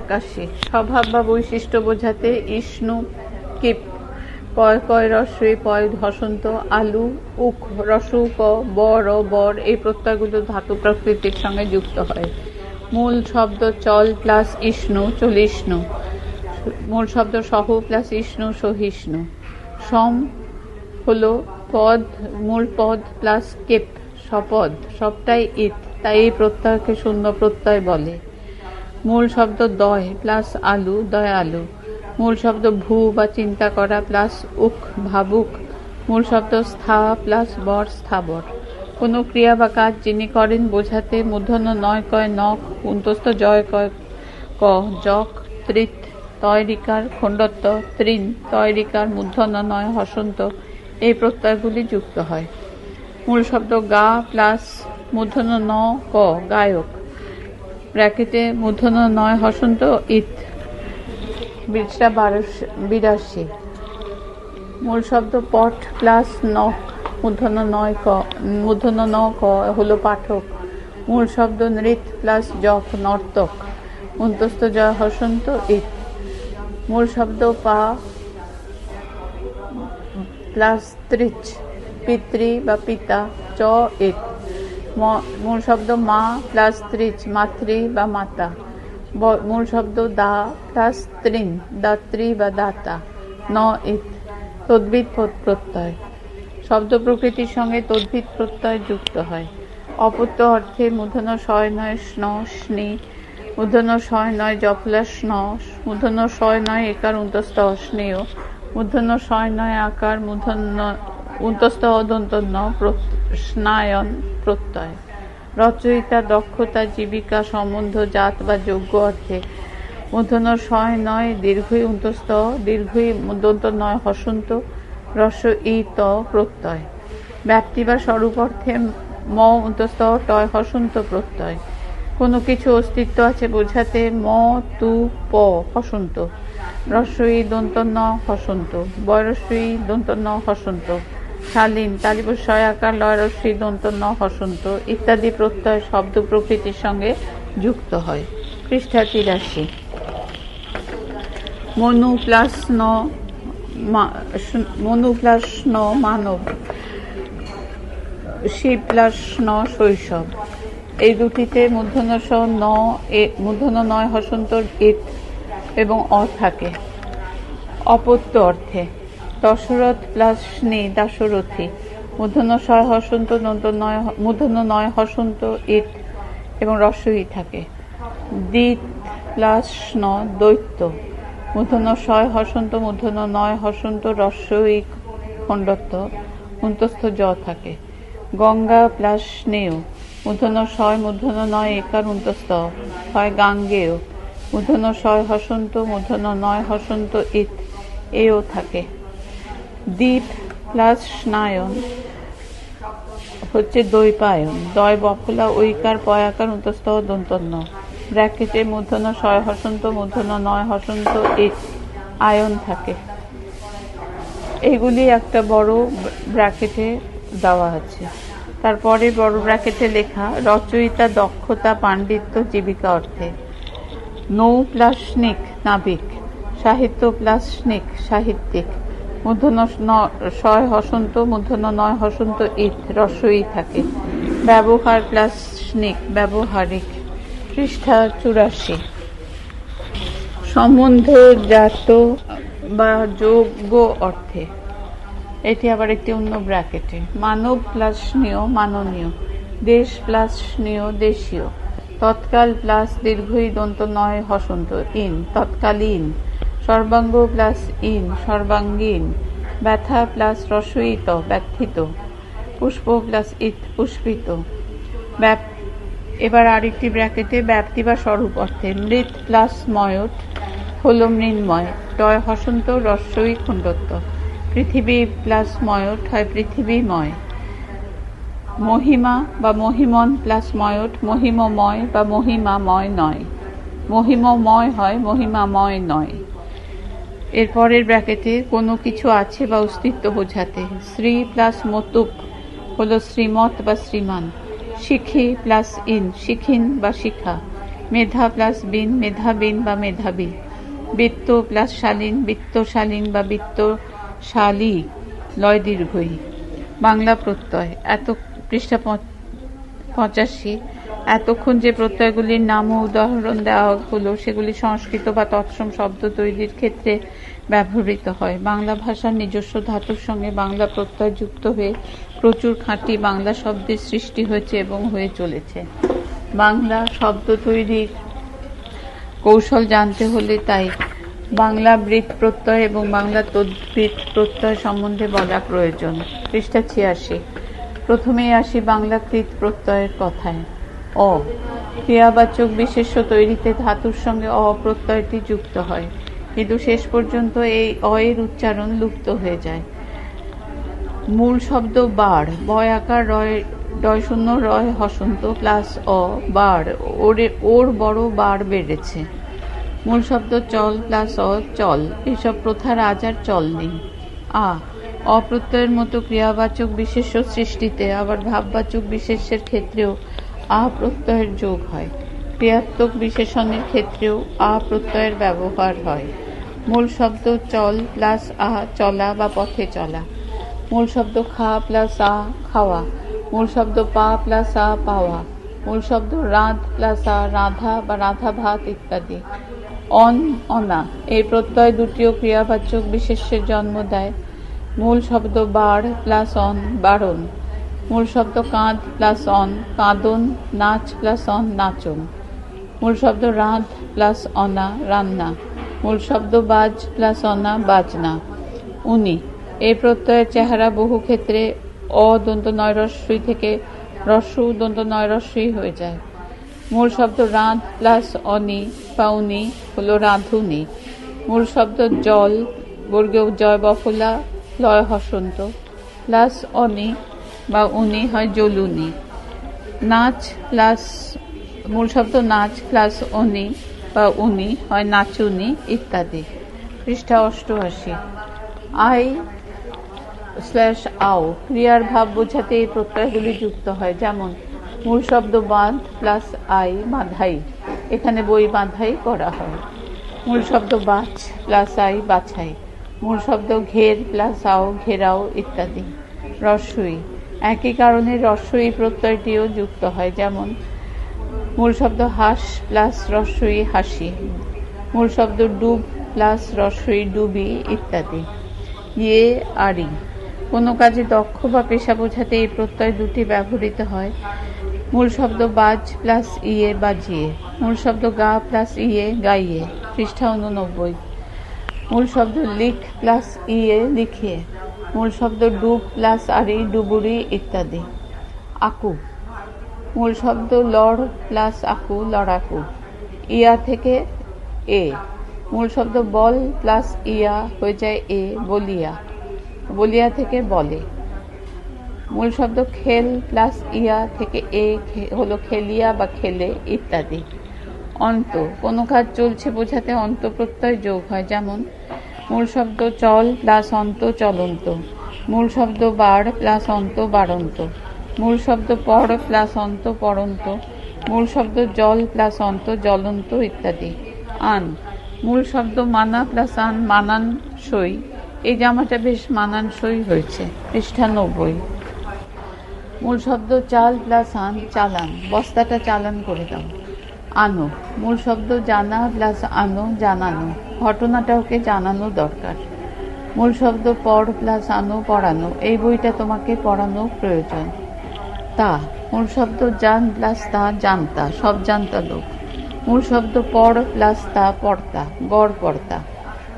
একাশি। স্বভাব বা বৈশিষ্ট্য বোঝাতে ইষ্ণু, কিপ, পয়, কয় রস্বই পয় হসন্ত আলু, উখ রসু ক বর ও বর এই প্রত্যয়গুলো ধাতু প্রকৃতির সঙ্গে যুক্ত হয়। মূল শব্দ চল প্লাস ইষ্ণু চলিষ্ণু মূল শব্দ সহ প্লাস ইষ্ণু সহিষ্ণু সম হলো পদ, মূল পদ প্লাস কেপ সপদ সবটাই ইত, তাই এই প্রত্যয়কে শূন্য প্রত্যয় বলে। মূল শব্দ দয় প্লাস আলু দয় আলু মূল শব্দ ভূ বা চিন্তা করা প্লাস উক ভাবুক। মূল শব্দ স্থা প্লাস বর, স্থাবর। কোনো ক্রিয়া বা কাজ যিনি করেন বোঝাতে মূর্ধন্য নয় কয় নখ কুন্তস্থ জয় কয় ক, যক তৃত তয়রিকার খণ্ডত্ব, তৃণ, তয়রিকার মূর্ধন্য নয় হসন্ত। এই প্রত্যয়গুলি যুক্ত হয়। মূল শব্দ গা প্লাস মূর্ধন্য ন, ক, গায়ক। ব্র্যাকেটে মূর্ধন্য নয় হসন্ত ইত বীজটা বারোশো, বিরাশি। মূল শব্দ পট প্লাস নক মূর্ধন্য নয় ক, মূর্ধন্য ন ক হলো পাঠক। মূল শব্দ নৃত প্লাস জক নর্তক। অন্তস্থ জয় হসন্ত ইত মূল শব্দ পা প্লাস ত্রিচ, পিতৃ বা পিতা, চ ইত মূল শব্দ মা প্লাস ত্রিচ, মাতৃ বা মাতা। মূল শব্দ দা প্লাস ত্রিন, দাত্রী বা দাতা। ন, ইত তদ্ভিদ প্রত্যয়। শব্দ প্রকৃতির সঙ্গে তদ্ভিদ প্রত্যয় যুক্ত হয়। অপত্য অর্থে মূর্ধন্য শয় নয় স্ন, স্নি। মূর্ধন্য শয় নয় জফলা স্ন, মূর্ধন্য শয় নয় একার উন্তস্থ অস্নেয়। মূর্ধন্য শয় নয় আকার, মূর্ধন্য উন্তস্থ অদন্ত ন প্র- স্নায়ন প্রত্যয়। রচয়িতা দক্ষতা, জীবিকা সম্বন্ধ, জাত বা যোগ্য অর্থে। মূর্ধন্য শয় নয়, দীর্ঘই উন্তস্থ, দীর্ঘই দন্ত নয়, হসন্ত রস ই ত প্রত্যয়। ব্যাপ্তি বা স্বরূপ অর্থে ম উন্তস্থ, টয় হসন্ত প্রত্যয়। কোনো কিছু অস্তিত্ব আছে বোঝাতে ম, তু, প, হসন্ত। রস্বই দন্ত ন হসন্ত বয়রস্বই দন্ত ন হসন্ত। শালীন তালিবস্বয় আকার লয়রস্বই দন্ত ন হসন্ত ইত্যাদি প্রত্যয় শব্দ প্রকৃতির সঙ্গে যুক্ত হয়। পৃষ্ঠা তিরাশি। মনু প্লাস ন মনু প্লাস ন মানব। শিব প্লাস ন শৈশব। এই দুটিতে মূর্ধন্য স ন, এ, মূর্ধন্য নয়, হসন্তর ইট এবং অ থাকে। অপত্য অর্থে। দশরথ প্লাস স্নে দাশরথী। মূর্ধন্য ছয় হসন্ত দন্ত নয় মূর্ধন্য নয় হসন্ত, ইট এবং রস্বই থাকে। দিত প্লাস ন দৈত্য। মূর্ধন্য ছয় হসন্ত মূর্ধন্য নয় হসন্ত রস্বই খণ্ডত্ব। অন্তস্থ জ থাকে। গঙ্গা প্লাস স্নেহ। মূর্ধন্য ছয় মূর্ধন্য নয় একার অন্তস্থ। হয় গাঙ্গেয়। মূর্ধন্য ছয় হসন্ত মূর্ধন্য নয় হসন্ত ইত এও থাকে। দ্বীপ প্লাস স্নায়ন হচ্ছে দৈপায়ন দয় বফলা ঐকার পয়াকার অন্তস্থ দন্তন্য। ব্র্যাকেটে মূর্ধন্য, ছয় হসন্ত, মূর্ধন্য, নয় হসন্ত ইট আয়ন থাকে। এগুলি একটা বড় ব্র্যাকেটে দেওয়া আছে। তারপরে বড় ব্র্যাকেটে লেখা, রচয়িতা, দক্ষতা, পাণ্ডিত্য, জীবিকা অর্থে। নৌ প্লাস স্নিক নাবিক। সাহিত্য প্লাস স্নিক সাহিত্যিক। মূর্ধন্য ছয় হসন্ত মূর্ধন্য নয় হসন্ত ইত রসই থাকে। ব্যবহার প্লাস স্নিক, ব্যবহারিক পৃষ্ঠা চুরাশি। সম্বন্ধ জাত বা যোগ্য অর্থে। এটি আবার একটি অন্য ব্র্যাকেটে। মানব প্লাস স্নেহ, মাননীয়। দেশ প্লাস স্নেহ, দেশীয়। তৎকাল প্লাস দীর্ঘই দন্ত নয় হসন্ত, ইন, তৎকালীন। সর্বাঙ্গ প্লাস ইন, সর্বাঙ্গীন। ব্যথা প্লাস রসয়িত, ব্যথিত। পুষ্প প্লাস ইত, পুষ্পিত। ব্যাপ, এবার আরেকটি ব্র্যাকেটে ব্যাপ্তি বা স্বরূপ অর্থে। মৃত প্লাস ময়ট হল মৃন্ময়। টয় হসন্ত রস্বই খণ্ডত্ব। পৃথিবী প্লাস ময়ট হয় পৃথিবীময়। মহিমা বা মহিমন প্লাস ময়ট মহিমময় বা মহিমাময় নয়। মহিমময় হয় মহিমাময় নয়। এরপরের ব্র্যাকেটে কোনো কিছু আছে বা অস্তিত্ব বোঝাতে। শ্রী প্লাস মতুক হলো শ্রীমত বা শ্রীমান। শিখি প্লাস ইন, শিখিন বা শিখা। মেধা প্লাস বিন মেধাবিন বা মেধাবী। বৃত্ত প্লাস শালীন বৃত্তশালীন বা বৃত্তশালী লয় দীর্ঘই। বাংলা প্রত্যয়। এত পৃষ্ঠা পঁচাশি। এতক্ষণ যে প্রত্যয়গুলির নাম ও উদাহরণ দেওয়া হলো, সেগুলি সংস্কৃত বা তৎসম শব্দ তৈরির ক্ষেত্রে ব্যবহৃত হয়। বাংলা ভাষার নিজস্ব ধাতুর সঙ্গে বাংলা প্রত্যয় যুক্ত হয়ে প্রচুর খাঁটি বাংলা শব্দের সৃষ্টি হয়েছে এবং হয়ে চলেছে। বাংলা শব্দ তৈরির কৌশল জানতে হলে তাই বাংলা বৃত প্রত্যয় এবং বাংলা তদ্বৃত প্রত্যয় সম্বন্ধে বলা প্রয়োজন। পৃষ্ঠা ছিয়াশি। প্রথমেই আসি বাংলা কৃত প্রত্যয়ের কথায়। অ। ক্রিয়াবাচক বিশেষ্য তৈরিতে ধাতুর সঙ্গে অ প্রত্যয়টি যুক্ত হয়, কিন্তু শেষ পর্যন্ত এই অ এর উচ্চারণ লুপ্ত হয়ে যায়। মূল শব্দ বার বয় আকার, রয় ডয় শূন্য রয়, হসন্ত, প্লাস অ, বার, ওরে, ওর বড় বার বেড়েছে। মূল শব্দ চল, প্লাস অ, চল, এসব প্রথার আজ আর চল নেই। আ, অপ্রত্যয়ের মতো ক্রিয়াবাচক বিশেষ্য সৃষ্টিতে আবার ভাববাচক বিশেষ্যের ক্ষেত্রেও আ প্রত্যয়ের যোগ হয়। ক্রিয়াত্মক বিশেষণের ক্ষেত্রেও আ প্রত্যয়ের ব্যবহার হয়। মূল শব্দ চল প্লাস আ চলা বা পথে চলা। মূল শব্দ খা প্লাস আ খাওয়া। মূল শব্দ পা প্লাস আ পাওয়া। মূল শব্দ রাঁধ প্লাস আ রাধা বা রাধা ভাত ইত্যাদি। অন, অনা এই প্রত্যয় দুটিও ক্রিয়াবাচক বিশেষ্যের জন্ম দেয়। মূল শব্দ বার প্লাস অন বারণ মূল শব্দ কাঁধ প্লাস অন, কাঁদন, নাচ প্লাস অন, নাচন। মূল শব্দ রাঁধ প্লাস অনা, রান্না। মূল শব্দ বাজ প্লাস অনা, বাজনা। উনি। এই প্রত্যয়ের চেহারা বহু ক্ষেত্রে অদন্ত নয়রস্বই থেকে রস্য দন্ত নয়রস্বই হয়ে যায়। মূল শব্দ রাঁধ প্লাস অনি বা উনি হলো রাঁধুনি। মূল শব্দ জল, বর্গীয় জয় বফলা লয় হসন্ত। প্লাস অনি বা উনি হয় জলুনি। নাচ প্লাস মূল শব্দ নাচ প্লাস অনি বা উনি হয় নাচুনি ইত্যাদি। পৃষ্ঠা অষ্টআশি। আই স্ল্যাশ আও, ক্রিয়ার ভাব বোঝাতে এই প্রত্যয়গুলি যুক্ত হয়। যেমন, মূল শব্দ বাঁধ প্লাস আই বাঁধাই। এখানে বই বাঁধাই করা হয়। মূল শব্দ বাছ প্লাস আই বাছাই। মূল শব্দ ঘের প্লাস আও, ঘেরাও ইত্যাদি। রস্বই একই কারণে রস্বই প্রত্যয়টিও যুক্ত হয়, যেমন মূল শব্দ হাস প্লাস রস্বই হাসি, মূল শব্দ ডুব প্লাস রস্বই ডুবি ইত্যাদি। ইয়ে আরি। কোনো কাজে দক্ষ বা পেশা বোঝাতে এই প্রত্যয় দুটি ব্যবহৃত হয়। মূল শব্দ বাজ প্লাস ইয়ে বাজিয়ে, মূল শব্দ গা প্লাস ইয়ে গাইয়ে, পৃষ্ঠা উননব্বই মূল শব্দ লিখ প্লাস ইয়ে লিখিয়ে মূল শব্দ ডুব প্লাস আরি, ডুবুরি ইত্যাদি। আকু। মূল শব্দ লড় প্লাস আকু, লড়াকু। ইয়া থেকে এ। মূল শব্দ বল প্লাস ইয়া হয়ে যায় এ, বলিয়া। বলিয়া থেকে বলে। মূল শব্দ খেল প্লাস ইয়া থেকে এ হলো খেলিয়া বা খেলে ইত্যাদি। অন্ত। কোনো কাজ চলছে বোঝাতে অন্ত প্রত্যয় যোগ হয়। যেমন মূল শব্দ চল, প্লাস অন্ত, চলন্ত। মূল শব্দ বার প্লাস অন্ত, বাড়ন্ত। মূল শব্দ পর প্লাস অন্ত, পড়ন্ত। মূল শব্দ জল, প্লাস অন্ত, জ্বলন্ত ইত্যাদি। আন। মূল শব্দ মানা, প্লাস আন, মানান সই। এই জামাটা বেশ মানানসই হয়েছে, পৃষ্ঠা নব্বই। মূল শব্দ চাল, প্লাস আন, চালান। বস্তাটা চালান করে দাও। আনো। মূল শব্দ জানা প্লাস আনো, জানানো। ঘটনাটা ওকে জানানো দরকার। মূল শব্দ পড় প্লাস আনো, পড়ানো। এই বইটা তোমাকে পড়ানো প্রয়োজন। তা, মূল শব্দ জান প্লাস তা জানতা। সব জানতা লোক। মূল শব্দ পড় প্লাস তা পড়তা, গড় পড়তা।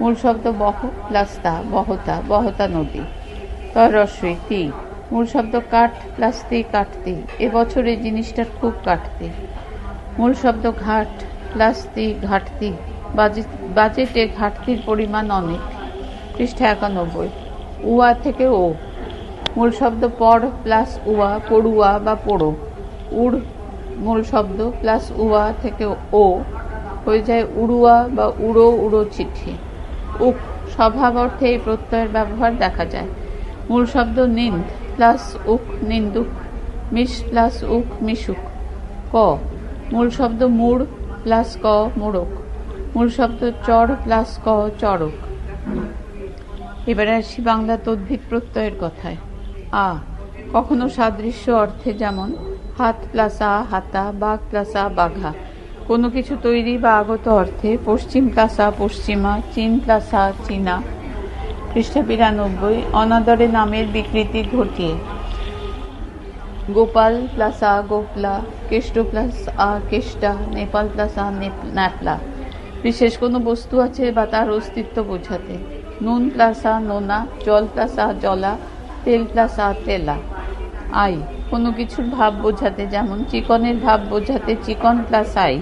মূল শব্দ বহ প্লাস তা বহতা বহতা নদী। তরস্বী তি। মূল শব্দ কাঠ প্লাস তি কাটতি। এবছর এই জিনিসটার খুব কাটতি। মূল শব্দ ঘাট প্লাস তি ঘাটতি বাজেট ঘাটতির পরিমাণ অনেক। পৃষ্ঠা একানব্বই। উয়া থেকে ও। মূল শব্দ পড় প্লাস উয়া, পড়ুয়া বা পড়ো। উড়, মূল শব্দ প্লাস উয়া থেকে ও। হয়ে যায় উড়ুয়া বা উড়ো উড়ো চিঠি। উক স্বভাব অর্থে এই প্রত্যয়ের ব্যবহার দেখা যায়। মূল শব্দ নিন্দ, প্লাস উক নিন্দুক, মিশ, প্লাস উক মিশুক। ক মূল শব্দ মূড় প্লাস ক মোড়ক। মূল শব্দ চর প্লাস ক চড়ক এবারে আসি বাংলা তদ্ভিদ প্রত্যয়ের কথায়। আ, কখনো সাদৃশ্য অর্থে যেমন হাত প্লাস আ, হাতা, বাঘ প্লাস আ, বাঘা। কোনো কিছু তৈরি বা আগত অর্থে পশ্চিম প্লাস পশ্চিমা, চীন প্লাস চীনা। পৃষ্ঠা বিরানব্বই, অনাদরে নামের বিকৃতি ঘটিয়ে। গোপাল প্লাস আ গোপলা কেষ্ট প্লাস আ কেষ্টা নেপাল প্লাস আ ন্যাপলা বিশেষ কোনো বস্তু আছে বা তার অস্তিত্ব বোঝাতে। নুন প্লাস আ নোনা, জল প্লাস আ জলা, তেল প্লাস আ তেলা। আই, কোনো কিছুর ভাব বোঝাতে, যেমন চিকনের ভাব বোঝাতে চিকন প্লাস আই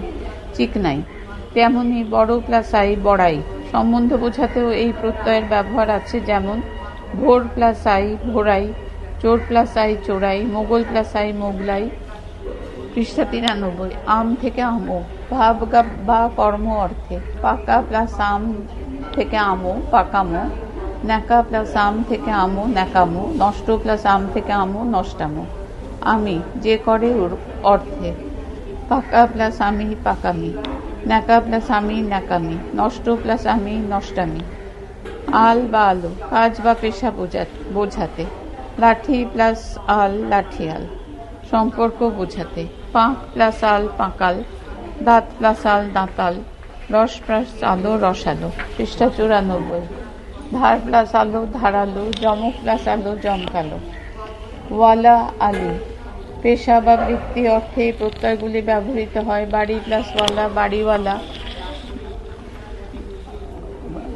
চিকনাই তেমনই বড় প্লাস আই, বড়াই। সম্বন্ধ বোঝাতেও এই প্রত্যয়ের ব্যবহার আছে, যেমন ভোর প্লাস আই, ভোরাই চোর প্লাস আই চোরাই, মোগল প্লাস আই মোগলাই, পৃষ্ঠা তিরানব্বই, আম থেকে আমো ভাব বা কর্ম অর্থে, পাকা প্লাস আম থেকে আমো পাকামো, ন্যাকা প্লাস আম থেকে আমো ন্যাকামো, নষ্ট প্লাস আম থেকে আমো নষ্টামো। আমি যে করে অর্থে, পাকা প্লাস আমি পাকামি, ন্যাকা প্লাস আমি ন্যাকামি, নষ্ট প্লাস আমি নষ্টামি। আল বা আলো, কাজ বা পেশা বোঝা- বোঝাতে। লাঠি প্লাস আল লাঠিয়াল সম্পর্ক বোঝাতে। পাঁক প্লাস আল পাঁকাল, দাঁত প্লাস আল দাঁতাল, রস প্লাস আলো রসালো, পৃষ্ঠা চুরানব্বই। ধার প্লাস আলো ধারালো, জমক প্লাস আলো জমকালো। ওয়ালা আলি, পেশা বা বৃত্তি অর্থে প্রত্যয়গুলি ব্যবহৃত হয়। বাড়ি প্লাস ওয়ালা, বাড়িওয়ালা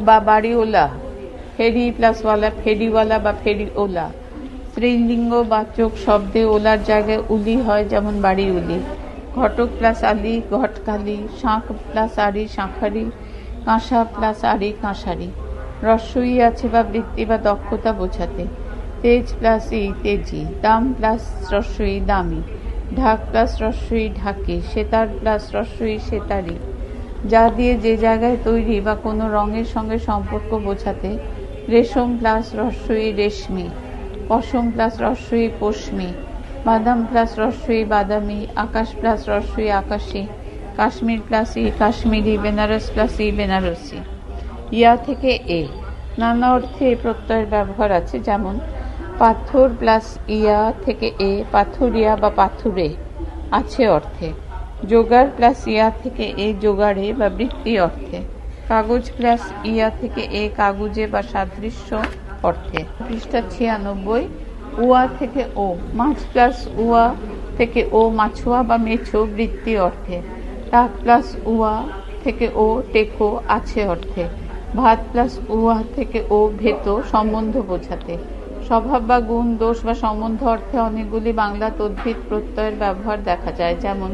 বা বাড়িওলা, ফেরি প্লাস ওয়ালা, ফেরিওয়ালা বা ফেরিওলা। স্ত্রীলিঙ্গ বাচক শব্দে ওলার জায়গায় উলি হয়, যেমন বাড়ি উলি। ঘটক প্লাস আলি ঘটকালি শাঁখ প্লাস আড়ি শাঁখারি, কাঁসা প্লাস আড়ি কাঁসারি। রস্যই আছে বা বৃত্তি বা দক্ষতা বোঝাতে। তেজ প্লাস ই তেজি, দাম প্লাস রস্যই দামি। ঢাক প্লাস রস্যই ঢাকি, সেতার প্লাস রস্যই সেতারি। যা দিয়ে যে জায়গায় তৈরি বা কোনো রঙের সঙ্গে সম্পর্ক বোঝাতে, রেশম প্লাস রস্যই রেশমি। পশম প্লাস রস্যই পশমি বাদাম প্লাস রস্যই বাদামি, আকাশ প্লাস রস্যই আকাশি, কাশ্মীর প্লাস ই কাশ্মীরি, বেনারস প্লাস ই বেনারসি। ইয়া থেকে এ। নানা অর্থে এই প্রত্যয়ের ব্যবহার আছে, যেমন পাথর প্লাস ইয়া থেকে এ পাথরিয়া বা পাথুরে আছে অর্থে। জোগাড় প্লাস ইয়া থেকে এ জোগাড়ে বা বৃত্তি অর্থে। কাগজ প্লাস ইয়া থেকে এ কাগজে বা সাদৃশ্য অর্থে। পৃষ্ঠা ছিয়ানব্বই, উয়া থেকে ও, মাছ প্লাস উয়া থেকে ও, মাছুয়া বা মেছো বৃত্তি অর্থে। টাক প্লাস উয়া থেকে ও, টেকো আছে অর্থে। ভাত প্লাস উয়া থেকে ও, ভেত সম্বন্ধ বোঝাতে। স্বভাব বা গুণ, দোষ বা সম্বন্ধ অর্থে অনেকগুলি বাংলা তদ্ভিদ প্রত্যয়ের ব্যবহার দেখা যায়, যেমন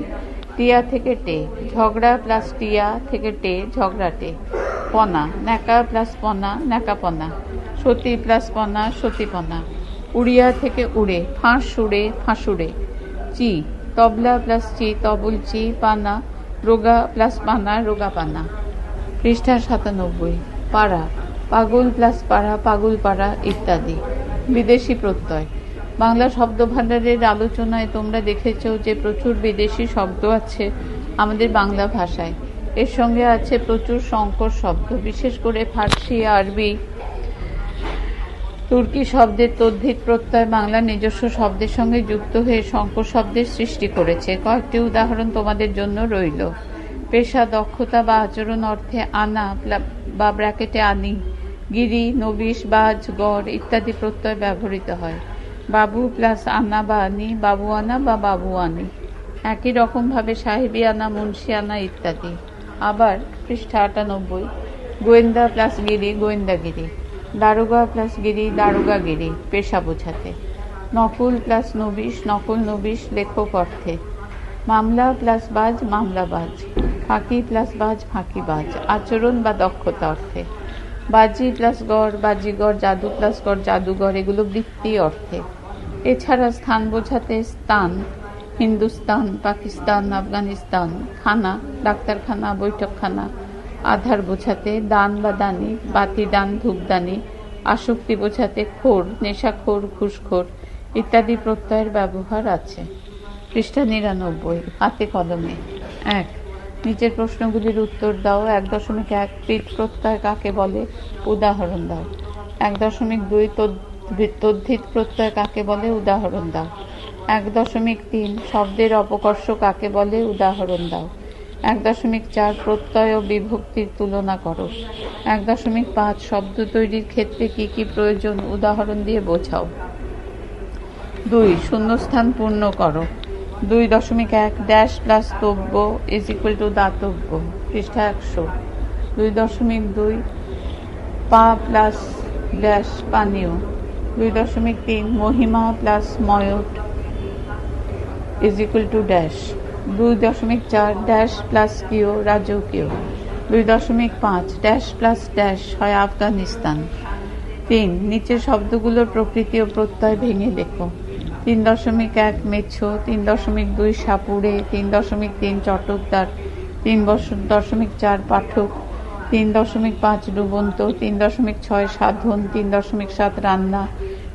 টিয়া থেকে টে, ঝগড়া প্লাস টিয়া থেকে টে, ঝগড়াটে, পনা, ন্যাকা প্লাস পনা, ন্যাকাপনা। সতী প্লাস পনা সতীপনা উড়িয়া থেকে উড়ে, ফাঁস উড়ে ফাঁসুড়ে চি, তবলা প্লাস চি, তবল চি পানা রোগা প্লাস পানা রোগা পানা পৃষ্ঠা সাতানব্বই, পাড়া, পাগল প্লাস পাড়া, পাগল পাড়া ইত্যাদি। বিদেশি প্রত্যয়। বাংলা শব্দ ভাণ্ডারের আলোচনায় তোমরা দেখেছ যে প্রচুর বিদেশি শব্দ আছে আমাদের বাংলা ভাষায়। এর সঙ্গে আছে প্রচুর সংকর শব্দ, বিশেষ করে ফার্সি, আরবি তুর্কি শব্দের তদ্ধিত প্রত্যয় বাংলার নিজস্ব শব্দের সঙ্গে যুক্ত হয়ে সংকর শব্দের সৃষ্টি করেছে। কয়েকটি উদাহরণ তোমাদের জন্য রইল। পেশা, দক্ষতা বা আচরণ অর্থে আনা বা ব্র্যাকেটে আনি, গিরি, নবিশ, বাজ, গড় ইত্যাদি প্রত্যয় ব্যবহৃত হয়। বাবু প্লাস আনা বা আনি, বাবু আনা বা বাবু আনি। একই রকমভাবে সাহেবি আনা, মুন্সি আনা ইত্যাদি। আবার পৃষ্ঠা আটানব্বই, গোয়েন্দা প্লাস গিরি, গোয়েন্দাগিরি। দারোগা প্লাস গিরি, দারোগা গিরি, পেশা বোঝাতে। নকুল প্লাস নবিশ, নকল নবিশ, লেখক অর্থে। মামলা প্লাস বাজ মামলাবাজ ফাঁকি প্লাস বাজ ফাঁকিবাজ আচরণ বা দক্ষতা অর্থে। বাজি প্লাস গড় বাজিগড় জাদু প্লাস গড় জাদুঘর এগুলো বৃত্তি অর্থে। এছাড়া স্থান বোঝাতে স্থান, হিন্দুস্তান, পাকিস্তান, আফগানিস্তান, খানা, ডাক্তারখানা, বৈঠকখানা আধার বোঝাতে, দান বা দানি, বাতি, দান ধূপদানি আসক্তি বোঝাতে, খোর, নেশাখোর, ঘুষখোর ইত্যাদি প্রত্যয়ের ব্যবহার আছে। পৃষ্ঠা নিরানব্বই, হাতে কলমে। এক, নিচের প্রশ্নগুলির উত্তর দাও। এক দশমিক এক পিঠ প্রত্যয় কাকে বলে? উদাহরণ দাও। এক দশমিক দুই তদ্ধিত প্রত্যয় কাকে বলে? উদাহরণ দাও। এক দশমিক তিন, শব্দের অপকর্ষ কাকে বলে? উদাহরণ দাও। এক দশমিক চার প্রত্যয় ও বিভক্তির তুলনা করো। এক দশমিক পাঁচ শব্দ তৈরির ক্ষেত্রে কি কি প্রয়োজন, উদাহরণ দিয়ে বোঝাও। দুই, শূন্যস্থান পূর্ণ করো। দুই দশমিক এক ড্যাশ প্লাস তব্য ইজ ইকুয়াল টু দাতব্য, পৃষ্ঠা একশো। দুই দশমিক দুই পা প্লাস ড্যাশ পানীয়। দুই দশমিক তিন মহিমা প্লাস ময়ট ইজ ইকুয়াল টু ড্যাশ দুই দশমিক চার ড্যাশ প্লাস কিও রাজকীয় দুই দশমিক পাঁচ ড্যাশ প্লাস ড্যাশ হয় আফগানিস্তান। তিন, নিচের শব্দগুলোর প্রকৃতি ও প্রত্যয় ভেঙে দেখো। তিন দশমিক এক মেছো, তিন দশমিক দুই সাপুড়ে, তিন দশমিক তিন চটকদার, তিন দশমিক চার পাঠক, তিন দশমিক পাঁচ ডুবন্ত, তিন দশমিক ছয় সাধন, তিন দশমিক সাত রান্না,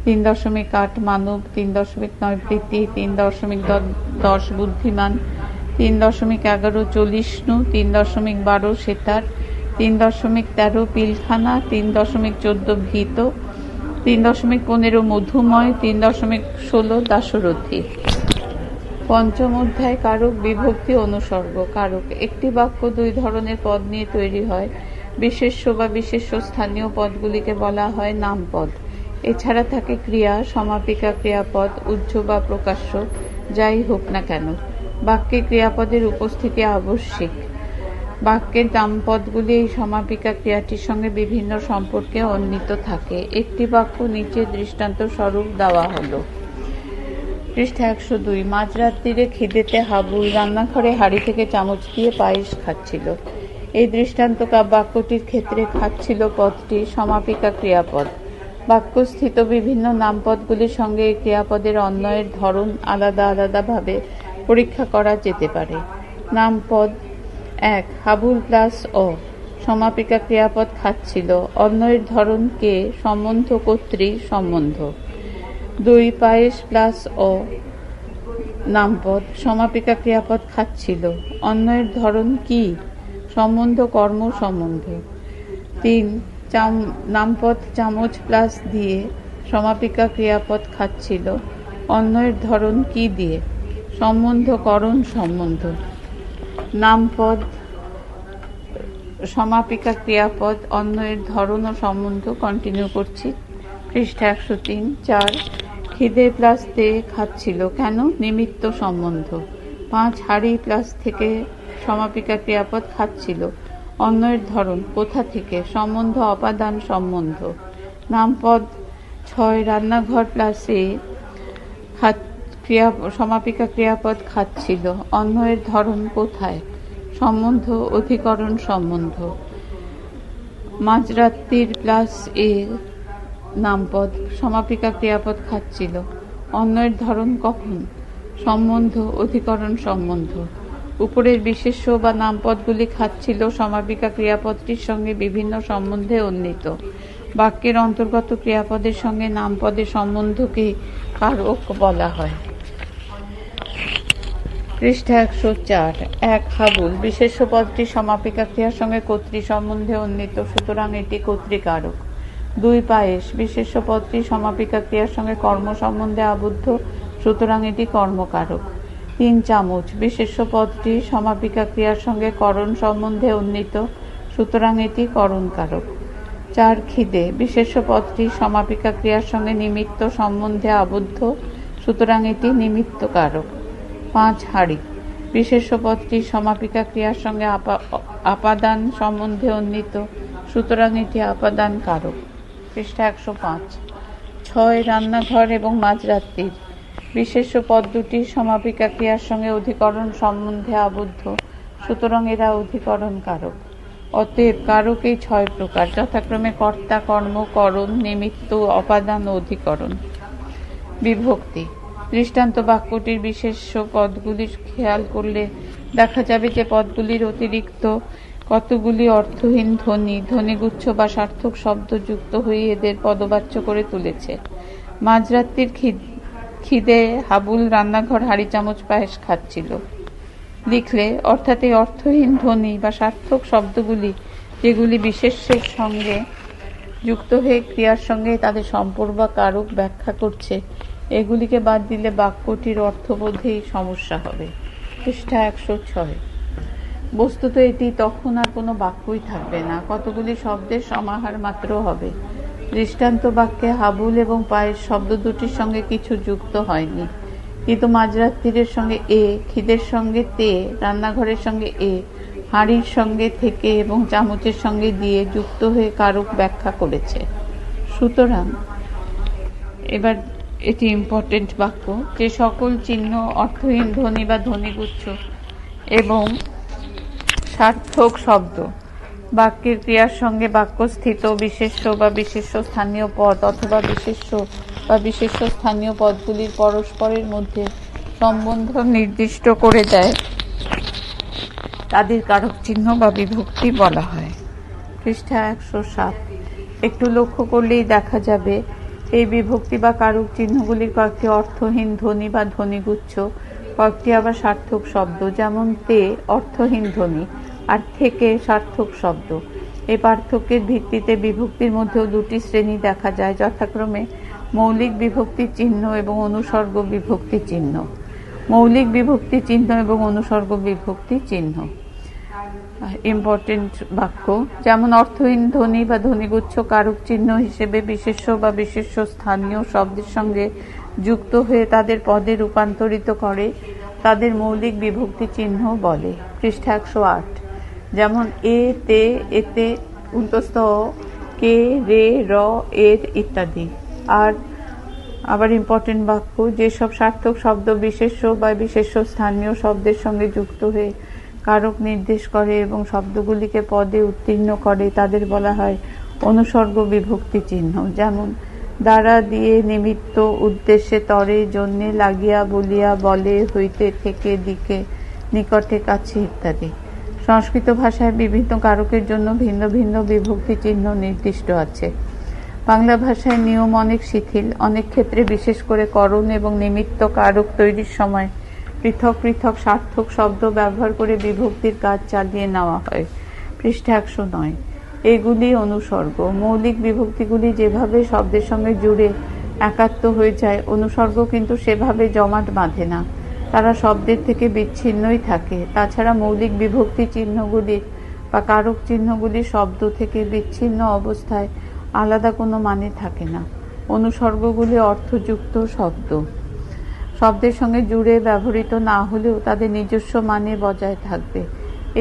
তিন দশমিক আট মানব, তিন দশমিক নয় প্রীতি, তিন দশমিক দশ বুদ্ধিমান তিন দশমিক এগারো চল্লিশনু তিন দশমিক বারো সেতার তিন দশমিক তেরো পিলখানা, তিন দশমিক চোদ্দ ভীত, তিন দশমিক পনেরো মধুময়, তিন দশমিক ষোলো দাশরথী। পঞ্চম অধ্যায়, কারক বিভক্তি অনুসর্গ। কারক, একটি বাক্য দুই ধরনের পদ নিয়ে তৈরি হয়। বিশেষ্য বা বিশেষ্য স্থানীয় পদগুলিকে বলা হয় নামপদ। এছাড়া থাকে ক্রিয়া, সমাপিকা ক্রিয়াপদ উজ্জ বা প্রকাশ্য, যাই হোক না কেন। বাক্যে ক্রিয়াপদের উপস্থিতি আবশ্যিক। বাক্যের নামপদগুলি এই সমাপিকা ক্রিয়াটির সঙ্গে বিভিন্ন সম্পর্কে অন্বিত থাকে। একটি বাক্য নিচে দৃষ্টান্ত স্বরূপ দেওয়া হলো। পৃষ্ঠা একশো দুই। মাঝরাত্রিরে খিদেতে হাবুল রান্নাঘরে হাড়ি থেকে চামচ দিয়ে পায়েস খাচ্ছিল। এই দৃষ্টান্ত বাক্যটির ক্ষেত্রে খাচ্ছিল পদটি সমাপিকা ক্রিয়াপদ। বাক্যস্থিত বিভিন্ন নামপদগুলির সঙ্গে এই ক্রিয়াপদের অন্বয়ের ধরন আলাদা আলাদাভাবে পরীক্ষা করা যেতে পারে। নামপদ এক, হাবুল প্লাস অ। সমাপিকা ক্রিয়াপদ খাচ্ছিল। অন্যের ধরন কে? সম্বন্ধ কর্তৃ সম্বন্ধ। দুই, পায়েস প্লাস অ। নামপদ সমাপিকা ক্রিয়াপদ খাচ্ছিল। অন্যের ধরন কি? সম্বন্ধ কর্ম সম্বন্ধ। তিন, চাম নামপদ চামচ প্লাস দিয়ে সমাপিকা ক্রিয়াপদ খাচ্ছিল। অন্যের ধরন কি দিয়ে? সম্বন্ধ করণ সম্বন্ধ। নামপদ সমাপিকা ক্রিয়াপদ অন্যের ধরন ও সম্বন্ধ কন্টিনিউ করছি। পৃষ্ঠা একশো তিন, চার, খিদে প্লাস তে খাচ্ছিল। কেন? নিমিত্ত সম্বন্ধ। পাঁচ, হাড়ি প্লাস থেকে সমাপিকা ক্রিয়াপদ খাচ্ছিল। অন্যের ধরন কোথা থেকে? সম্বন্ধ, অপাদান সম্বন্ধ। নামপদ ছয়, রান্নাঘর প্লাসে খাত ক্রিয়া, সমাপিকা ক্রিয়াপদ খাচ্ছিল। অন্যের ধরন কোথায়? সম্বন্ধ, অধিকরণ সম্বন্ধ। মাঝরাত্রির প্লাস এ নামপদ, সমাপিকা ক্রিয়াপদ খাচ্ছিল। অন্যের ধরন কখন? সম্বন্ধ, অধিকরণ সম্বন্ধ। উপরের বিশেষ্য বা নামপদগুলি খাচ্ছিল সমাপিকা ক্রিয়াপদটির সঙ্গে বিভিন্ন সম্বন্ধে উন্নীত। বাক্যের অন্তর্গত ক্রিয়াপদের সঙ্গে নামপদের সম্বন্ধকে কারক বলা হয়। পৃষ্ঠা একশো চার। এক, হাবুল। বিশেষ্য পদটি সমাপিকা ক্রিয়ার সঙ্গে কর্তৃ সম্বন্ধে উন্নীত, সুতরাং এটি কর্তৃকারক দুই, পায়েস। বিশেষ্য পদটি সমাপিকা ক্রিয়ার সঙ্গে কর্ম সম্বন্ধে আবদ্ধ, সুতরাং এটি কর্মকারক। তিন, চামচ। বিশেষ্য পদটি সমাপিকা ক্রিয়ার সঙ্গে করণ সম্বন্ধে উন্নীত, সুতরাং এটি করণকারক। চার, খিদে। বিশেষ্য পদটি সমাপিকা ক্রিয়ার সঙ্গে নিমিত্ত সম্বন্ধে আবদ্ধ, সুতরাং এটি নিমিত্তকারক। পাঁচ হাড়ি। বিশেষ্য পদটি সমাপিকা ক্রিয়ার সঙ্গে আপা- আপাদান সম্বন্ধে উন্নীত। সুতরাং এটি আপাদান কারক। পৃষ্ঠা একশো পাঁচ। ছয়, রান্নাঘর এবং মাঝরাত্রির। বিশেষ্য পদ দুটি সমাপিকা ক্রিয়ার সঙ্গে অধিকরণ সম্বন্ধে আবদ্ধ। সুতরাং এরা অধিকরণ কারক। অতএব কারক এই ছয় প্রকার। যথাক্রমে কর্তা, কর্ম, করণ, নিমিত্ত, অপাদান অধিকরণ। বিভক্তি। দৃষ্টান্ত বাক্যটির বিশেষ্য পদগুলি খেয়াল করলে দেখা যাবে যে পদগুলির অতিরিক্ত কতগুলি অর্থহীন ধ্বনি, ধ্বনিগুচ্ছ বা সার্থক শব্দ যুক্ত হয়ে এদের পদবাচ্য করে তুলেছে। মাঝরাত্রির খিদ- খিদে হাবুল রান্নাঘর হাঁড়ি চামচ পায়েস খাচ্ছিল। লিখলে, অর্থাৎ এই অর্থহীন ধ্বনি বা সার্থক শব্দগুলি, যেগুলি বিশেষের সঙ্গে যুক্ত হয়ে ক্রিয়ার সঙ্গে তাদের সম্পর্ক বা কারক ব্যাখ্যা করছে এগুলিকে বাদ দিলে বাক্যটির অর্থবোধেই সমস্যা হবে। পৃষ্ঠা একশো ছয়। বস্তুত এটি তখন আর কোনো বাক্যই থাকবে না। কতগুলি শব্দের সমাহার মাত্র হবে। দৃষ্টান্ত বাক্যে হাবুল এবং পায়ের শব্দ দুটির সঙ্গে কিছু যুক্ত হয়নি। কিন্তু মাঝরাত্রির সঙ্গে এ, খিদের সঙ্গে তে, রান্নাঘরের সঙ্গে এ, হাঁড়ির সঙ্গে থেকে এবং চামচের সঙ্গে দিয়ে যুক্ত হয়ে কারক ব্যাখ্যা করেছে। সুতরাং এবার এটি ইম্পর্টেন্ট বাক্য, যে সকল চিহ্ন অর্থহীন, ধ্বনি বা ধ্বনিগুচ্ছ এবং সার্থক শব্দ। বাক্যের ক্রিয়ার সঙ্গে বাক্যস্থিত বিশেষ্য বা বিশেষ্য স্থানীয় পদ অথবা বিশেষ্য বা বিশেষ্য স্থানীয় পদগুলির পরস্পরের মধ্যে সম্বন্ধ নির্দিষ্ট করে দেয়। তাদের কারক চিহ্ন বা বিভক্তি বলা হয়। পৃষ্ঠা একশো সাত। একটু লক্ষ্য করলেই দেখা যাবে এই বিভক্তি বা কারক চিহ্নগুলির কয়েকটি অর্থহীন ধ্বনি বা ধ্বনিগুচ্ছ, কয়েকটি আবার সার্থক শব্দ, যেমন তে অর্থহীন ধ্বনি আর থেকে সার্থক শব্দ। এই পার্থক্যের ভিত্তিতে বিভক্তির মধ্যেও দুটি শ্রেণি দেখা যায়, যথাক্রমে মৌলিক বিভক্তি চিহ্ন এবং অনুসর্গ বিভক্তি চিহ্ন। মৌলিক বিভক্তি চিহ্ন এবং অনুসর্গ বিভক্তি চিহ্ন। ইম্পর্টেন্ট বাক্য। যেমন অর্থহীন ধ্বনি বা ধ্বনিগুচ্ছ কারক চিহ্ন হিসেবে বিশেষ্য বা বিশেষ্য স্থানীয় শব্দের সঙ্গে যুক্ত হয়ে তাদের পদে রূপান্তরিত করে, তাদের মৌলিক বিভক্তি চিহ্ন বলে। পৃষ্ঠা একশো আট। যেমন এ, তে, এতে উন্তস্ত কে, রে, র, এর ইত্যাদি। আর আবার ইম্পর্টেন্ট বাক্য, যেসব সার্থক শব্দ বিশেষ্য বা বিশেষ্য স্থানীয় শব্দের সঙ্গে যুক্ত হয়ে কারক নির্দেশ করে এবং শব্দগুলিকে পদে উত্তীর্ণ করে, তাদের বলা হয় অনুসর্গ বিভক্তি চিহ্ন। যেমন, দ্বারা দিয়ে নিমিত্ত উদ্দেশ্যে তরে জন্যে লাগিয়া বলিয়া বলে, হইতে থেকে দিকে নিকটে কাছে ইত্যাদি। সংস্কৃত ভাষায় বিভিন্ন কারকের জন্য ভিন্ন ভিন্ন বিভক্তি চিহ্ন নির্দিষ্ট আছে। বাংলা ভাষায় নিয়ম অনেক শিথিল। অনেক ক্ষেত্রে বিশেষ করে করণ এবং নিমিত্ত কারক তৈরির সময় পৃথক পৃথক, সার্থক শব্দ ব্যবহার করে বিভক্তির কাজ চালিয়ে নেওয়া হয়। পৃষ্ঠা একশো নয়। এগুলি অনুসর্গ। মৌলিক বিভক্তিগুলি যেভাবে শব্দের সঙ্গে জুড়ে একাত্ম হয়ে যায়, অনুসর্গ কিন্তু সেভাবে জমাট বাঁধে না। তারা শব্দের থেকে বিচ্ছিন্নই থাকে। তাছাড়া মৌলিক বিভক্তি চিহ্নগুলির বা কারক চিহ্নগুলি শব্দ থেকে বিচ্ছিন্ন অবস্থায় আলাদা কোনো মানে থাকে না। অনুসর্গগুলি অর্থযুক্ত শব্দ। শব্দের সঙ্গে জুড়ে ব্যবহৃত না হলেও তাদের নিজস্ব মানে বজায় থাকবে।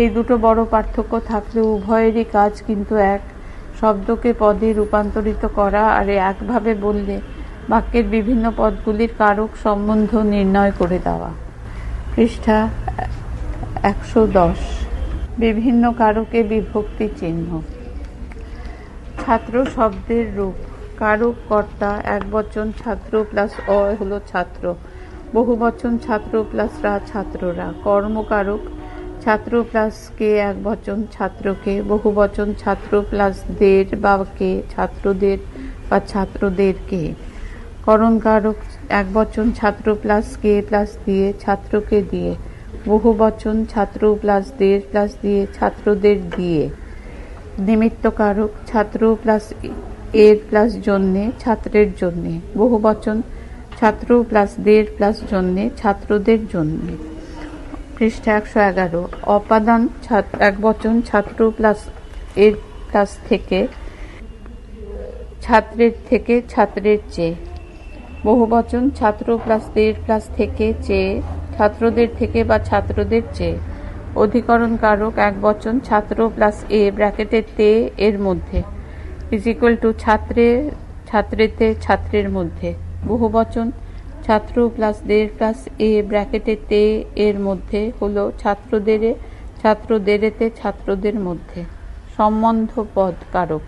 এই দুটো বড় পার্থক্য থাকলেও উভয়েরই কাজ কিন্তু এক। শব্দকে পদে রূপান্তরিত করা আর একভাবে বললে বাক্যের বিভিন্ন পদগুলির কারক সম্বন্ধ নির্ণয় করে দেওয়া। পৃষ্ঠা একশো দশ। বিভিন্ন কারকে বিভক্তি চিহ্ন। ছাত্র শব্দের রূপ। কারক কর্তা এক বচন ছাত্র প্লাস অ হলো ছাত্র। বহু বচন ছাত্র প্লাস রা ছাত্ররা। কর্মকারক ছাত্র প্লাস কে এক বচন ছাত্রকে বহু বচন ছাত্র প্লাস দের বা কে, ছাত্রদের বা ছাত্রদেরকে। করণকারক এক বচন ছাত্র প্লাস কে প্লাস দিয়ে ছাত্রকে দিয়ে বহু বচন ছাত্র প্লাস দের প্লাস দিয়ে ছাত্রদের দিয়ে। নিমিত্তকারক ছাত্র প্লাস এর প্লাস জন্যে, ছাত্রের জন্যে বহু বচন ছাত্র প্লাস দের প্লাস জন্যে, ছাত্রদের জন্যে। পৃষ্ঠা একশো এগারো। অপাদান এক বচন ছাত্র প্লাস এর প্লাস থেকে ছাত্রের থেকে ছাত্রের চেয়ে। বহু বচন ছাত্র প্লাস দের প্লাস থেকে চেয়ে, ছাত্রদের থেকে বা ছাত্রদের চেয়ে। অধিকরণ কারক এক বচন ছাত্র প্লাস এ ব্র্যাকেটের তে এর মধ্যে। ইজ ইকুয়াল টু ছাত্রে ছাত্রেতে ছাত্রের মধ্যে। বহু বচন ছাত্র প্লাস দের প্লাস এ ব্র্যাকেটে তে এর মধ্যে হলো ছাত্রদের, ছাত্রদেরেতে ছাত্রদের মধ্যে। সম্বন্ধ পদ কারক।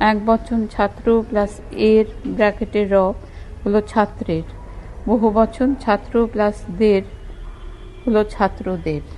এক বচন ছাত্র প্লাস এর ব্র্যাকেটে র হলো ছাত্রের। বহু বচন ছাত্র প্লাস দের হলো ছাত্রদের।